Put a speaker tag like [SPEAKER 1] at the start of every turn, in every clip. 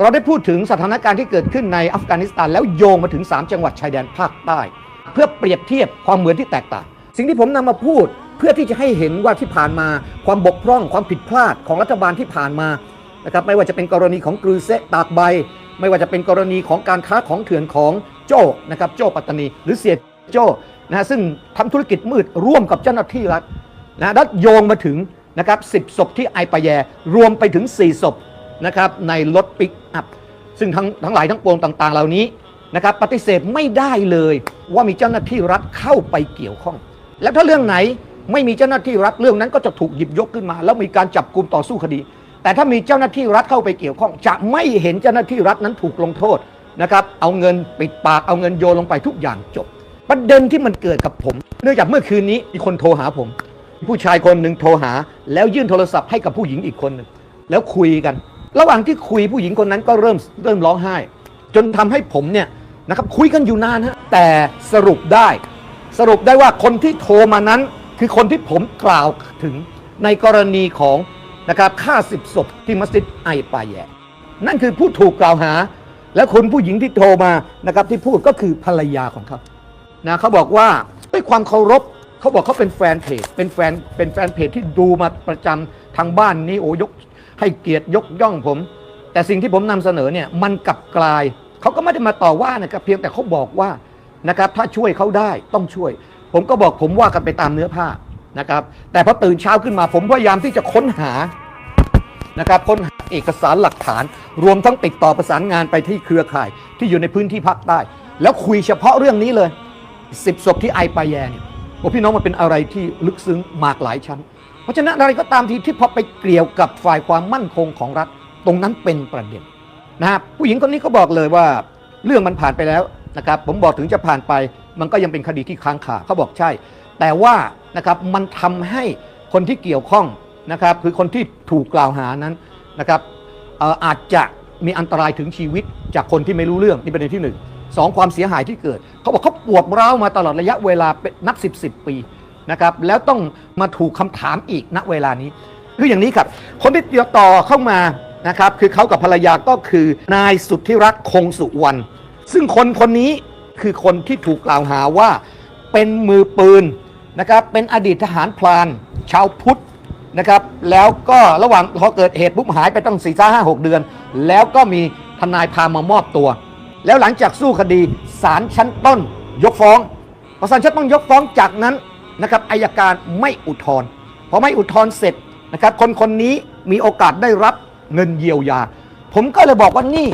[SPEAKER 1] เราได้พูดถึงสถานการณ์ที่เกิดขึ้นในอัฟกานิสถานแล้วโยงมาถึง 3 จังหวัดชายแดนภาคใต้ เพื่อเปรียบเทียบความเหมือนที่แตกต่าง สิ่งที่ผมนำมาพูดเพื่อที่จะให้เห็นว่าที่ผ่านมาความบกพร่องความผิดพลาดของรัฐบาลที่ผ่านมานะครับไม่ว่าจะเป็นกรณีของกรือเซตากใบ ไม่ว่าจะเป็นกรณีของการค้าของเถื่อนของโจ้นะครับโจ้ปัตตานี หรือเสียโจ้นะซึ่งทำธุรกิจมืดร่วมกับเจ้าหน้าที่รัฐนะแล้วโยงมาถึงนะครับสิศพที่ไอปะแยรวมไปถึง 4 ศพ นะครับในรถปิกอัพซึ่งทั้งทั้งหลายทั้งปวงต่าง ๆ เหล่านี้นะครับปฏิเสธไม่ได้เลยว่ามีเจ้าหน้าที่รัฐเข้าไปเกี่ยวข้อง แล้วถ้าเรื่องไหนไม่มีเจ้าหน้าที่รัฐเรื่องนั้นก็จะถูกหยิบยกขึ้นมา แล้วมีการจับกลุ่มต่อสู้คดี แต่ถ้ามีเจ้าหน้าที่รัฐเข้าไปเกี่ยวข้อง จะไม่เห็นเจ้าหน้าที่รัฐนั้นถูกลงโทษนะครับเอาเงินปิดปากเอาเงินโยนลงไปทุกอย่างจบ ประเด็นที่มันเกิดกับผม เนื่องจากเมื่อคืนนี้มีคนโทรหาผม ผู้ชายคนหนึ่งโทรหา แล้วยื่นโทรศัพท์ให้กับผู้หญิงอีกคนหนึ่งแล้วคุยกัน ระหว่างที่คุยผู้หญิงคนนั้นก็เริ่มเริ่มร้องไห้ จนทำให้ผมเนี่ยนะครับคุยกันอยู่นานฮะแต่สรุปได้ สรุปได้ว่าคนที่โทรมานั้น คือคนที่ผมกล่าวถึงในกรณีของนะครับฆ่าสิบศพที่มัสยิดไอปายแยนั่นคือผู้ถูกกล่าวหา และคนผู้หญิงที่โทรมานะครับที่พูดก็คือภรรยาของเขานะเขาบอกว่าด้วยความเคารพเขาบอกเขาเป็นแฟนเพจเป็นแฟนเป็นแฟนเพจที่ดูมาประจำทางบ้านนี้โอ้ยก ให้เกียรติยกย่องผม แต่สิ่งที่ผมนำเสนอเนี่ยมันกลับกลายเขาก็ไม่ได้มาต่อว่านะครับเพียงแต่เขาบอกว่านะครับถ้าช่วยเขาได้ต้องช่วย ผมก็บอกผมว่ากันไปตามเนื้อผ้านะครับ แต่พอตื่นเช้าขึ้นมาผมพยายามที่จะค้นหานะครับค้นหาเอกสารหลักฐาน รวมทั้งติดต่อประสานงานไปที่เครือข่ายที่อยู่ในพื้นที่ภาคใต้แล้วคุยเฉพาะเรื่องนี้เลยสิบศพที่ไอปายแยเนี่ยโอ้พี่น้องมันเป็นอะไรที่ลึกซึ้งมากหลายชั้น ราะฉะนั้นอะไรก็ตามทีที่พอไปเกี่ยวกับฝ่ายความมั่นคงของรัฐ ตรงนั้นเป็นประเด็นนะครับผู้หญิงคนนี้ก็บอกเลยว่า เรื่องมันผ่านไปแล้วนะครับผมบอกถึงจะผ่านไป มันก็ยังเป็นคดีที่ค้างคาเขาบอกใช่ แต่ว่านะครับมันทำให้คนที่เกี่ยวข้องนะครับคือคนที่ถูกกล่าวหานั้นนะครับเอ่อาจจะมีอันตรายถึงชีวิตจากคนที่ไม่รู้เรื่องนี่ประเด็นที่หนึ่งสองความเสียหายที่เกิด เขาบอกเขาปวดร้าวมาตลอดระยะเวลาเป็นนับสิบสิบปี นะครับแล้วต้องมาถูกคำถามอีกณเวลานี้คืออย่างนี้ครับ คนที่ติดต่อเข้ามานะครับคือเขากับภรรยาก็คือนายสุทธิรัตน์คงสุวรรณซึ่งคนคนนี้คือคนที่ถูกกล่าวหาว่าเป็นมือปืนนะครับเป็นอดีตทหารพลานชาวพุทธนะครับแล้วก็ระหว่างพอเกิดเหตุปุ๊บหายไปตั้ง4ี่ห้าหกเดือน แล้วก็มีทนายพามามอบตัว แล้วหลังจากสู้คดีศาลชั้นต้นยกฟ้องพอศาลชั้นต้นยกฟ้องจากนั้น นะครับอายการไม่อุทธรณ์พอไม่อุทธรณ์เสร็จนะครับคนคนนี้มีโอกาสได้รับเงินเยียวยา ผมก็เลยบอกว่านี่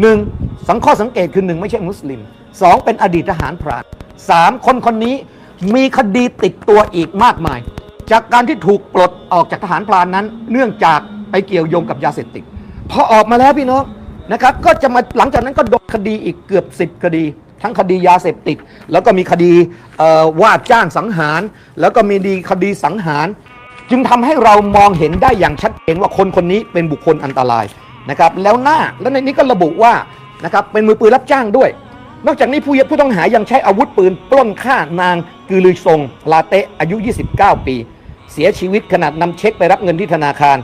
[SPEAKER 1] หนึ่งสังข้อสังเกตคือหนึ่งไม่ใช่มุสลิมสองเป็นอดีตทหารพรานสามคนคนนี้มีคดีติดตัวอีกมากมาย จากการที่ถูกปลดออกจากทหารพรานนั้น เนื่องจากไปเกี่ยวโยงกับยาเสพติดพอออกมาแล้วพี่น้องนะครับ ก็จะมาหลังจากนั้นก็โดนคดีอีกเกือบ10คดี ทั้งคดียาเสพติด แล้วก็มีคดีว่าจ้างสังหาร แล้วก็มีดีคดีสังหาร จึงทำให้เรามองเห็นได้อย่างชัดเจนว่าคนคนนี้เป็นบุคคลอันตรายนะครับแล้วหน้าแล้วในนี้ก็ระบุว่านะครับเป็นมือปืนรับจ้างด้วย นอกจากนี้ผู้ยผู้ต้องหายังใช้อาวุธปืน ปล้นฆ่านางกือลือทรงลาเตะอายุ 29 ปี เสียชีวิตขนาดนำเช็คไปรับเงินที่ธนาคาร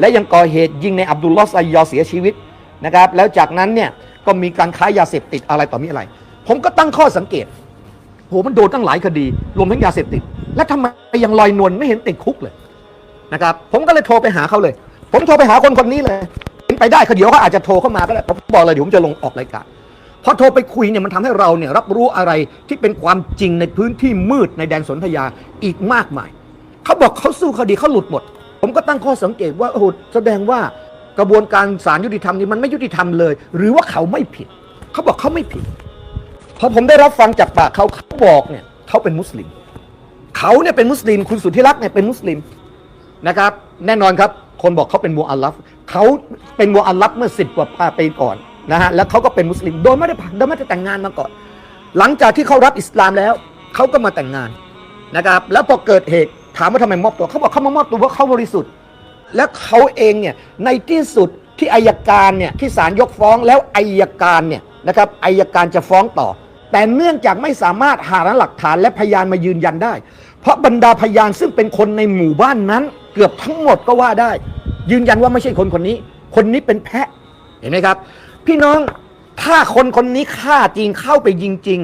[SPEAKER 1] และยังก่อเหตุยิงในอับดุลลอฮ์ไซยอเสียชีวิตนะครับแล้วจากนั้นเนี่ยก็มีการค้ายาเสพติดอะไรต่อมีอะไร ผมก็ตั้งข้อสังเกตโหมันโดนตั้งหลายคดีรวมทั้งยาเสพติด และทำไมยังลอยนวลไม่เห็นติดคุกเลยนะครับ ผมก็เลยโทรไปหาเขาเลย ผมโทรไปหาคนคนนี้เลยเป็นไปได้เขาเดี๋ยวเขาอาจจะโทรเข้ามาก็ได้ผมบอกเลยเดี๋ยวผมจะลงออกรายการพอโทรไปคุยเนี่ยมันทำให้เราเนี่ยรับรู้อะไรที่เป็นความจริงในพื้นที่มืดในแดนสนธยาอีกมากมายเขาบอกเขาสู้คดีเขาหลุดหมด ผมก็ตั้งข้อสังเกตว่าโอ้โหแสดงว่ากระบวนการศาลยุติธรรมนี่มันไม่ยุติธรรมเลย หรือว่าเขาไม่ผิด เขาบอกเขาไม่ผิด พอผมได้รับฟังจากปากเขาเขาบอกเนี่ยเขาเป็นมุสลิมเขาเนี่ยเป็นมุสลิม คุณสุทธิรักษ์เนี่ยเป็นมุสลิมนะครับ แน่นอนครับ คนบอกเขาเป็นมูอัลลัฟเขาเป็นมูอัลลัฟเมื่อสิบกว่าปีก่อนนะฮะแล้วเขาก็เป็นมุสลิมโดยไม่ได้ผ่านโดยไม่ได้แต่งงานมาก่อน หลังจากที่เขารับอิสลามแล้วเขาก็มาแต่งงานนะครับ แล้วพอเกิดเหตุถามว่าทำไมมอบตัวเขาบอกเขามามอบตัวเพราะเขาบริสุทธิ์ และเขาเองเนี่ยในที่สุดที่อายการเนี่ยที่ศาลยกฟ้องแล้วอายการเนี่ยนะครับอายการจะฟ้องต่อ แต่เนื่องจากไม่สามารถหาหลักฐานและพยานมายืนยันได้ เพราะบรรดาพยานซึ่งเป็นคนในหมู่บ้านนั้น เกือบทั้งหมดก็ว่าได้ ยืนยันว่าไม่ใช่คนคนนี้ คนนี้เป็นแพะเห็นไหมครับ พี่น้องถ้าคนคนนี้ฆ่าจริงเข้าไปยิงจริง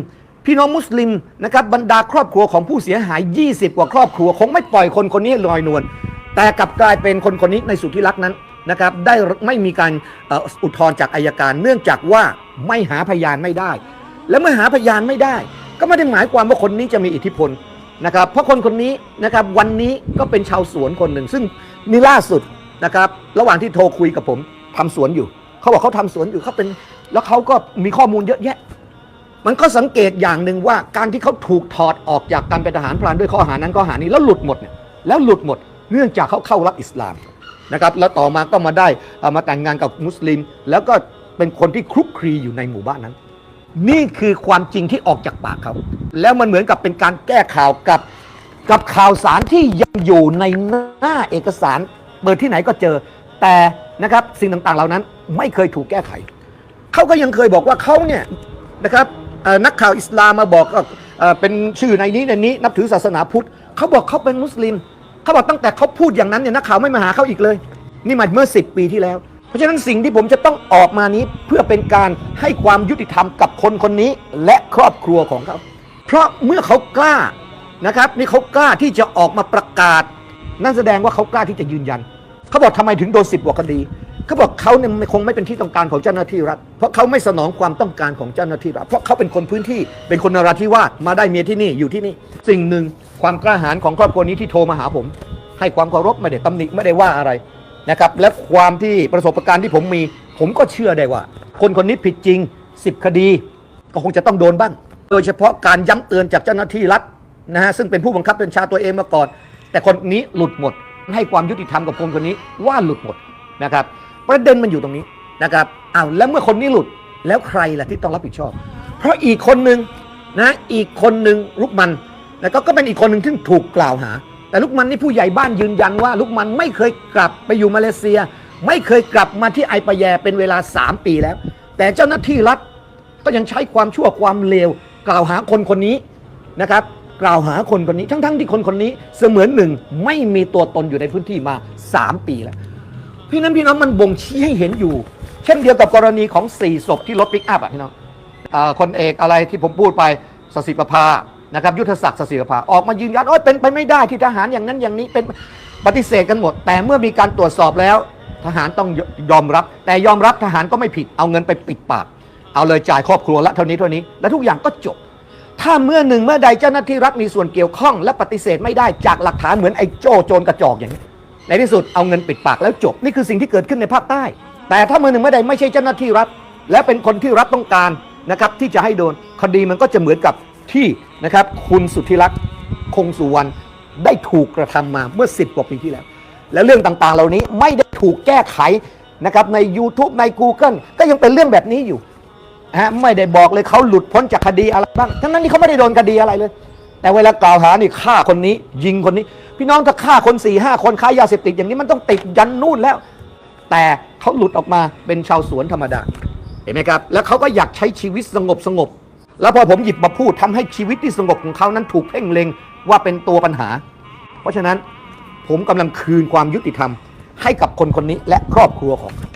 [SPEAKER 1] พี่น้องมุสลิมนะครับบรรดาครอบครัวของผู้เสียหาย 20 กว่าครอบครัว คงไม่ปล่อยคนคนนี้ลอยนวลแต่กลับกลายเป็นคนคนนี้ในสุดที่รักนั้นนะครับได้ไม่มีการอุทธรณ์จากอายการ เนื่องจากว่าไม่หาพยานไม่ได้ แล้วเมื่อหาพยานไม่ได้ ก็ไม่ได้หมายความว่าคนนี้จะมีอิทธิพลนะครับ เพราะคนคนนี้นะครับวันนี้ก็เป็นชาวสวนคนหนึ่ง ซึ่งนี่ล่าสุดนะครับ ระหว่างที่โทรคุยกับผมทำสวนอยู่ เขาบอกเขาทำสวนอยู่เขาเป็น แล้วเขาก็มีข้อมูลเยอะแยะ มันก็สังเกตอย่างหนึ่งว่าการที่เขาถูกถอดออกจากการเป็นทหารพรานด้วยข้อหานั้นข้อหานี้แล้วหลุดหมดเนี่ยแล้วหลุดหมดเนื่องจากเขาเข้ารับอิสลามนะครับแล้วต่อมาก็มาได้มาแต่งงานกับมุสลิม แล้วก็เป็นคนที่คลุกคลีอยู่ในหมู่บ้านนั้น นี่คือความจริงที่ออกจากปากเขาแล้วมันเหมือนกับเป็นการแก้ข่าวกับกับข่าวสารที่ยังอยู่ในหน้าเอกสารเปิดที่ไหนก็เจอ แต่นะครับสิ่งต่างๆเหล่านั้นไม่เคยถูกแก้ไขเขาก็ยังเคยบอกว่าเขาเนี่ยนะครับนักข่าวอิสลามมาบอกว่าเป็นชื่อในนี้ในนี้นับถือศาสนาพุทธเขาบอกเขาเป็นมุสลิมเขาบอกตั้งแต่เขาพูดอย่างนั้นเนี่ยนักข่าวไม่มาหาเขาอีกเลย นี่มาเมื่อ 10 ปีที่แล้ว ราะฉะนั้นสิ่งที่ผมจะต้องออกมานี้เพื่อเป็นการให้ความยุติธรรมกับคนคนนี้และครอบครัวของเขาเพราะเมื่อเขากล้านะครับ นี่เขากล้าที่จะออกมาประกาศ นั่นแสดงว่าเขากล้าที่จะยืนยัน เขาบอกทำไมถึงโดนสิบกว่าคดี เขาบอกเขาเนี่ยคงไม่เป็นที่ต้องการของเจ้าหน้าที่รัฐ เพราะเขาไม่สนองความต้องการของเจ้าหน้าที่รัฐ เพราะเขาเป็นคนพื้นที่ เป็นคนนราธิวาสมาได้เมียที่นี่อยู่ที่นี่ สิ่งหนึ่งความกล้าหาญของครอบครัวนี้ที่โทรมาหาผม ให้ความเคารพไม่ได้ตำหนิไม่ได้ว่าอะไร นะครับและความที่ประสบการณ์ที่ผมมี ผมก็เชื่อได้ว่า คนคนนี้ผิดจริง 10 คดี ก็คงจะต้องโดนบ้าง โดยเฉพาะการย้ำเตือนจากเจ้าหน้าที่รัฐนะฮะซึ่งเป็นผู้บังคับบัญชาตัวเองมาก่อน แต่คนนี้หลุดหมด ให้ความยุติธรรมกับคนคนนี้ว่าหลุดหมดนะครับประเด็นมันอยู่ตรงนี้นะครับอ้าวแล้วเมื่อคนนี้หลุดแล้วใครล่ะที่ต้องรับผิดชอบ เพราะอีกคนหนึ่งนะอีกคนหนึ่งลุกมันแล้วก็ก็เป็นอีกคนหนึ่งที่ถูกกล่าวหา แต่ลุกมันนี่ผู้ใหญ่บ้านยืนยันว่าลุกมันไม่เคยกลับไปอยู่มาเลเซีย ไม่เคยกลับมาที่ไอปะแยเป็นเวลา 3 ปีแล้ว แต่เจ้าหน้าที่รัฐก็ยังใช้ความชั่วความเลว กล่าวหาคนคนนี้นะครับกล่าวหาคนคนนี้ทั้งๆที่คนคนนี้เสมือนหนึ่งไม่มีตัวตนอยู่ในพื้นที่มา 3 ปีแล้วพี่นั้นพี่น้องมันบ่งชี้ให้เห็นอยู่ เช่นเดียวกับกรณีของ4ศพที่รถปิกอัพอะพี่น้องอคนเอกอะไรที่ผมพูดไปสสิประภา นะครับยุทธศักดิ์สสิรภาออกมายืนยันโอ้ยเป็นไปไม่ได้ที่ทหารอย่างนั้นอย่างนี้เป็นปฏิเสธกันหมด แต่เมื่อมีการตรวจสอบแล้ว ทหารต้องยอมรับ แต่ยอมรับทหารก็ไม่ผิดเอาเงินไปปิดปาก เอาเลยจ่ายครอบครัวละเท่านี้เท่านี้และทุกอย่างก็จบ ถ้าเมื่อหนึ่งเมื่อใดเจ้าหน้าที่รัฐมีส่วนเกี่ยวข้อง และปฏิเสธไม่ได้จากหลักฐานเหมือนไอ้โจโจรกระจอกอย่างนี้ในที่สุดเอาเงินปิดปากแล้วจบนี่คือสิ่งที่เกิดขึ้นในภาคใต้ แต่ถ้าเมื่อหนึ่งเมื่อใดไม่ใช่เจ้าหน้าที่รัฐ และเป็นคนที่รัฐต้องการนะครับที่จะให้โดนคดีมันก็จะเหมือนกับที่ นะครับ คุณสุทธิรักษ์คงสุวรรณได้ถูกกระทำมาเมื่อ 10 กว่าปีที่แล้ว และเรื่องต่างๆ เหล่านี้ไม่ได้ถูกแก้ไขนะครับใน YouTube ใน Google ก็ยังเป็นเรื่องแบบนี้อยู่ฮะไม่ได้บอกเลยเขาหลุดพ้นจากคดีอะไรบ้าง ทั้งนั้นนี่เขาไม่ได้โดนคดีอะไรเลย แต่เวลากล่าวหานี่ฆ่าคนนี้ ยิงคนนี้ พี่น้องถ้าฆ่าคนสี่ห้าคนค้ายาเสพติดอย่างนี้มันต้องติดยันนู่นแล้ว แต่เขาหลุดออกมาเป็นชาวสวนธรรมดาเห็นไหมครับ แล้วเขาก็อยากใช้ชีวิตสงบสงบ แล้วพอผมหยิบมาพูดทำให้ชีวิตที่สงบของเขานั้นถูกเพ่งเล็งว่าเป็นตัวปัญหา เพราะฉะนั้นผมกำลังคืนความยุติธรรมให้กับคนคนนี้และครอบครัวของเขา